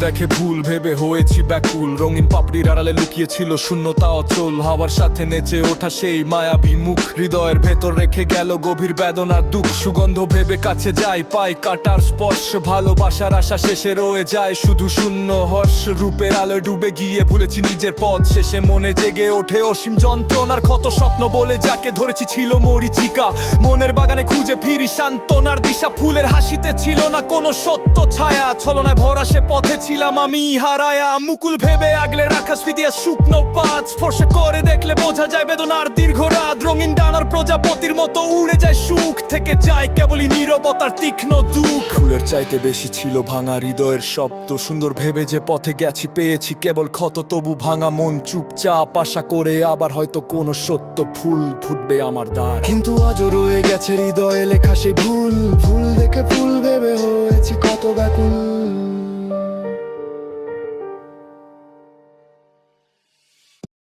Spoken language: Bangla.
দেখে ভুল, ভেবে হয়েছি ব্যাকুল। রঙিন পাপড়ির আড়ালে লুকিয়েছিল শূন্যতা অচল। হাওয়ার সাথে নেচে ওঠা সেই মায়াবী মুখ। হৃদয়ের ভেতর রেখে গেল গভীর বেদনার দুঃখ। সুগন্ধ ভেবে কাছে যায় পাই কাটার স্পর্শ। ভালোবাসার আশা শেষে রয়ে যায়, শুধু শূন্য হর্ষ। রূপের আলোয় ডুবে গিয়ে ভুলেছি নিজের পথ। শেষে মনে জেগে ওঠে অসীম যন্ত্রণার ক্ষত স্বপ্ন বলে যাকে ধরেছি ছিল মরিচিকা। মনের বাগানে খুঁজে ফিরি সান্ত্বনার দিশা। ফুলের হাসিতে ছিল না কোনো সত্য ছায়া। ছলনায় ভরা সে পথে ছিলাম আমি হারায়া, মুকুল ভেবে আগলে রাখা স্মৃতি আর শুকনো পাত স্পর্শ করে দেখলে বোঝা যায় বেদনার দীর্ঘ রাত। রঙিন ডানার প্রজাপতির মতো উড়ে যায় সুখ, থেকে যায় কেবলই নীরবতার তীক্ষ্ণ দুঃখ। ফুলের চাইতে বেশি ছিল ভাঙা হৃদয়ের শব্দ, সুন্দর ভেবে যে পথে গেছি, পেয়েছি কেবল ক্ষত, তবু ভাঙা মন চুপচাপ আশা করে আবার হয়তো কোনো সত্য ফুল ফুটবে আমার দ্বার। কিন্তু আজও রয়ে গেছে হৃদয়ে লেখা সে ভুল ফুল দেখে ফুল ভেবে হয়েছি কত ব্যাকুল।